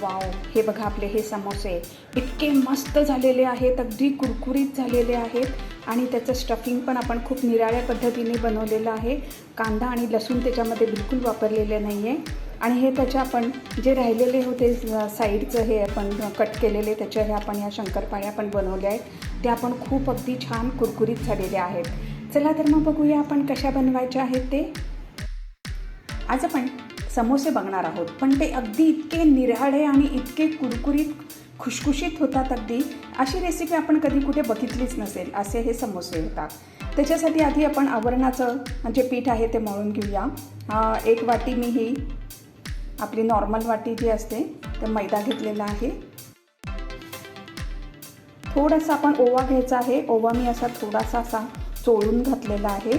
Wow. हे बघा आपले हे समोसे. इतके मस्त झालेले आहेत अगदी कुरकुरीत झालेले आहेत. आणि त्याचं स्टफिंग पण आपण खूप निराळ्या पद्धतीने बनवलेलं आहे. कांदा आणि लसूण त्याच्यामध्ये बिलकुल वापरलेले नाही आहे आणि हे त्याच्या आपण जे राहिलेले होते साईडचं हे आपण कट केलेले त्याच्या हे आपण या शंकरपाळ्या पण बनवल्या आहेत. त्या आपण खूप अगदी छान कुरकुरीत झालेले आहेत. चला तर मग बघूया आपण कशा बनवायच्या आहेत ते. आज आपण समोसे बघणार आहोत. पण ते अगदी इतके निराळे आणि इतके कुरकुरीत खुशखुशीत होतात अगदी. अशी रेसिपी आपण कधी कुठे बघितलीच नसेल. असे हे समोसे होतात. त्याच्यासाठी आधी आपण आवरणाचं जे पीठ आहे ते मळून घेऊया. एक वाटी मी ही आपली नॉर्मल वाटी जी असते ते मैदा घेतलेला आहे. थोडासा आपण ओवा घ्यायचा आहे. ओवा मी असा थोडासा असा चोळून घातलेला आहे.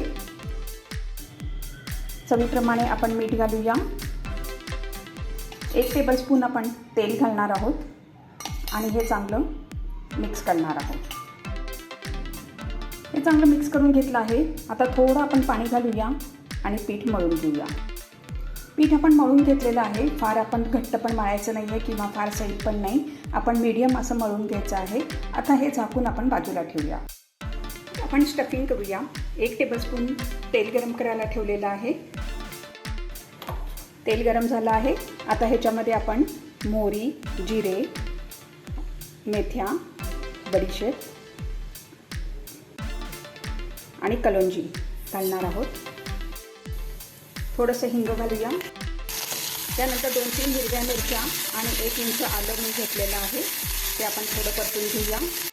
चवीप्रमाणे आपण मीठ घालूया. एक टेबलस्पून आपण तेल घालणार आहोत. आणि हे चांगलं मिक्स करणार आहोत. हे चांगलं मिक्स करून घेतलं आहे. आता थोडं आपण पाणी घालूया आणि पीठ मळून घेऊया. पीठ आपण मळून घेतलेलं आहे. फार आपण घट्ट पण मळायचं नाही आहे किंवा फार सैल पण नाही. आपण मीडियम असं मळून घ्यायचं आहे. आता हे झाकून आपण बाजूला ठेवूया. आपण स्टफिंग करूया. एक टेबलस्पून तेल गरम करायला ठेवलेलं आहे. तेल गरम झालं आहे. आता ह्याच्यामध्ये आपण मोहरी जिरे मेथ्या बडीशेप आणि कलोंजी घालणार आहोत. थोडंसं हिंग घालूया. त्यानंतर दोन तीन हिरव्या मिरच्या आणि एक इंच आलं मी घेतलेलं आहे. ते आपण थोडं परतून घेऊया.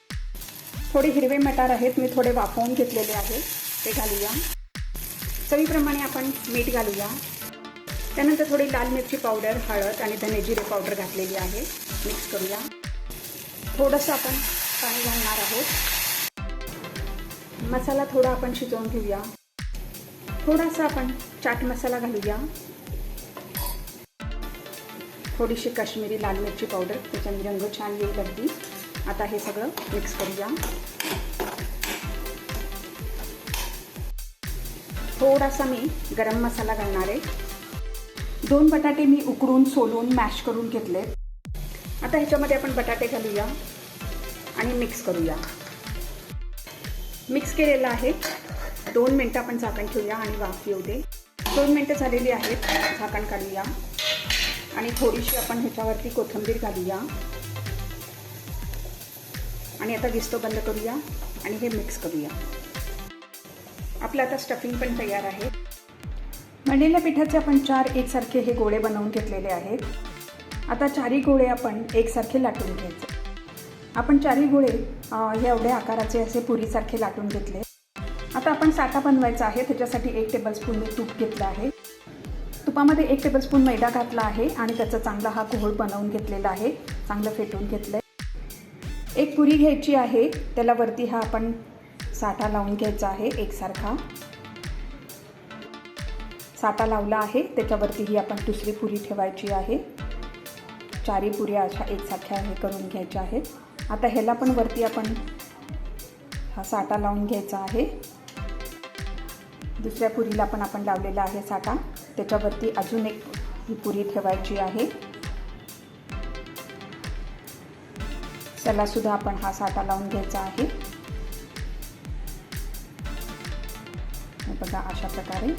थोडे हिरवे मटार आहेत मी थोडे वाफवून घेतलेले आहेत ते घालूया. चवीप्रमाणे आपण मीठ घालूया. त्यानंतर थोडी लाल मिरची पावडर हळद आणि धने जिरे पावडर घातलेली आहे. मिक्स करूया. थोडंसं आपण पाणी घालणार आहोत. मसाला थोडा आपण शिजवून घेऊया. थोडासा आपण चाट मसाला घालूया. थोडीशी काश्मीरी लाल मिरची पावडर त्याच्याने रंग छान येईल अगदी आता हे सगळं मिक्स करूया. थोडासा मी गरम मसाला घालणार आहे. दोन बटाटे मी उकडून सोलून मॅश करून घेतले आता ह्याच्यामध्ये आपण बटाटे घालूया आणि मिक्स करूया. मिक्स केलेलं आहे. दोन मिनटं आपण झाकण ठेवूया आणि वाफ येऊ दे. दोन मिनटं झालेली आहेत. झाकण काढूया. आणि थोडीशी आपण ह्याच्यावरती कोथिंबीर घालूया. आणि आता दिसतो बंद करूया आणि हे मिक्स करूया. आपलं आता स्टफिंग पण तयार आहे. मळलेल्या पिठाचे आपण चार एकसारखे हे गोळे बनवून घेतलेले आहेत. आता चारही गोळे आपण एकसारखे लाटून घ्यायचे. आपण चारही गोळे हे एवढ्या आकाराचे असे पुरीसारखे लाटून घेतले. आता आपण साठा बनवायचा आहे त्याच्यासाठी एक टेबलस्पून मी तूप घेतलं आहे. तुपामध्ये एक टेबलस्पून मैदा घातला आहे आणि त्याचा चांगला हा घोळ बनवून घेतलेला आहे. चांगलं फेटून घेतलं आहे एक पुरी घ्यायची आहे. त्याला वरती हा आपण साठा लावून घ्यायचा आहे एकसारखा. साठा लावला आहे. त्याच्यावरती ही आपण दुसरी पुरी ठेवायची आहे. चारी पुऱ्या अशा एकसारख्या हे करून घ्यायच्या आहेत. आता ह्याला पण वरती आपण हा साठा लावून घ्यायचा आहे. दुसऱ्या पुरीला पण आपण लावलेला आहे साठा. त्याच्यावरती अजून एक ही पुरी ठेवायची आहे. त्यालासुद्धा आपण हा साठा लावून घ्यायचा आहे. बघा अशा प्रकारे.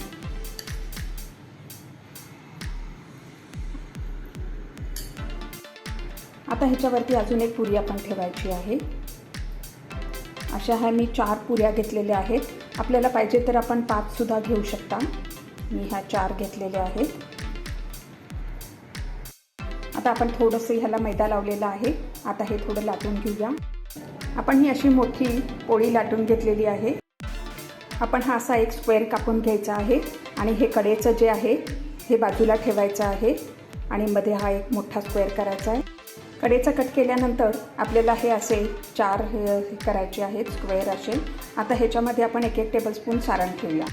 आता ह्याच्यावरती अजून एक पुरी आपण ठेवायची आहे. अशा ह्या मी चार पुऱ्या घेतलेल्या आहेत. आपल्याला पाहिजे तर आपण पाचसुद्धा घेऊ शकता. मी ह्या चार घेतलेल्या आहेत. आता आपण थोडंसं ह्याला मैदा लावलेला आहे. आता हे थोडं लाटून घेऊया. आपण ही अशी मोठी पोळी लाटून घेतलेली आहे. आपण हा असा एक स्क्वेअर कापून घ्यायचा आहे आणि हे कडेचं जे आहे हे बाजूला ठेवायचं आहे आणि मध्ये हा एक मोठा स्क्वेअर करायचा आहे. कडेचा कट केल्यानंतर आपल्याला हे असे चार हे हे करायचे आहेत स्क्वेअर असे. आता ह्याच्यामध्ये आपण एक एक टेबलस्पून सारण ठेवूया.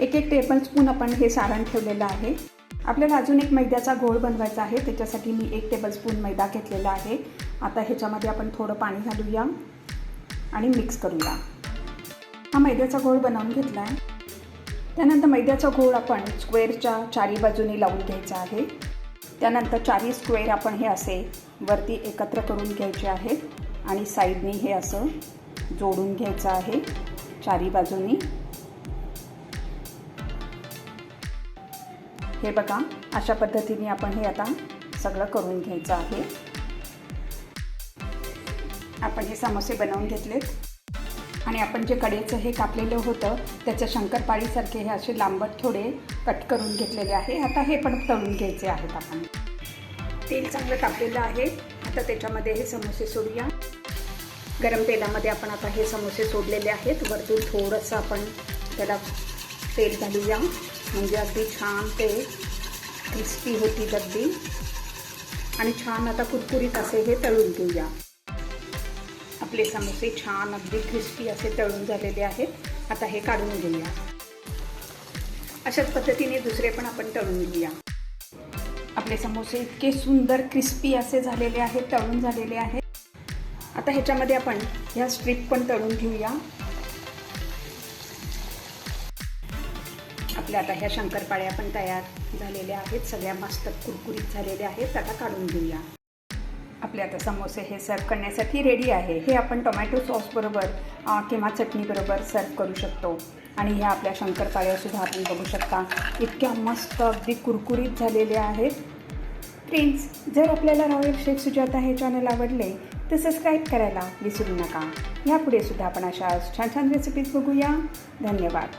एक एक टेबलस्पून आपण हे सारण ठेवलेलं आहे. आपल्याला अजून एक मैद्याचा घोळ बनवायचा आहे. त्याच्यासाठी मी एक टेबलस्पून मैदा घेतलेला आहे. आता ह्याच्यामध्ये आपण थोडं पाणी घालूया आणि मिक्स करूया. हा मैद्याचा घोळ बनवून घेतला आहे त्यानंतर मैद्याचा घोळ आपण स्क्वेअरच्या चारी बाजूने लावून घ्यायचा आहे. त्यानंतर चारी स्क्वेअर आपण हे असे वरती एकत्र करून घ्यायचे आहेत आणि साईडनी हे असं जोडून घ्यायचं आहे. चारी बाजूनी. हे बघा अशा पद्धतीने आपण हे आता सगळं करून घ्यायचं आहे. आपण हे समोसे बनवून घेतलेत. आणि आपण जे कडेचं हे कापलेलं होतं त्याच्या शंकरपाळीसारखे हे असे लांबट थोडे कट करून घेतलेले आहे. आता हे पण तळून घ्यायचे आहेत आपण. तेल चांगलं तापलेलं आहे. आता त्याच्यामध्ये हे समोसे सोडूया. गरम तेलामध्ये आपण आता हे समोसे सोडलेले आहेत. वरतून थोडंसं आपण त्याला तेल घालूया. म्हणजे अगदी छान ते क्रिस्पी होती अगदी आणि छान आता कुरकुरीत असे हे तळून घेऊया. आपले समोसे छान अगदी क्रिस्पी असे तळून झालेले आहेत. आता हे काढून घेऊया. अशाच पद्धतीने दुसरे पण आपण तळून घेऊया. आपले समोसे इतके सुंदर क्रिस्पी असे झालेले आहेत तळून झालेले आहेत. आता ह्याच्यामध्ये आपण ह्या स्ट्रीप पण तळून घेऊया. आपल्या आता ह्या शंकरपाळ्या पण तयार झालेल्या आहेत. सगळ्या मस्त कुरकुरीत झालेल्या आहेत. आता काढून घेऊया. आपले आता समोसे हे सर्व करण्यासाठी रेडी आहे. हे आपण टोमॅटो सॉसबरोबर किंवा चटणीबरोबर सर्व करू शकतो. आणि ह्या आपल्या शंकरपाळ्यासुद्धा आपण बघू शकता. इतक्या मस्त अगदी कुरकुरीत झालेल्या आहेत. फ्रेंड्स जर आपल्याला रॉयल शेफ सुजाता हे चॅनल आवडले तर सबस्क्राईब करायला विसरू नका. यापुढे सुद्धा आपण अशा छान छान रेसिपीज बघूया. धन्यवाद.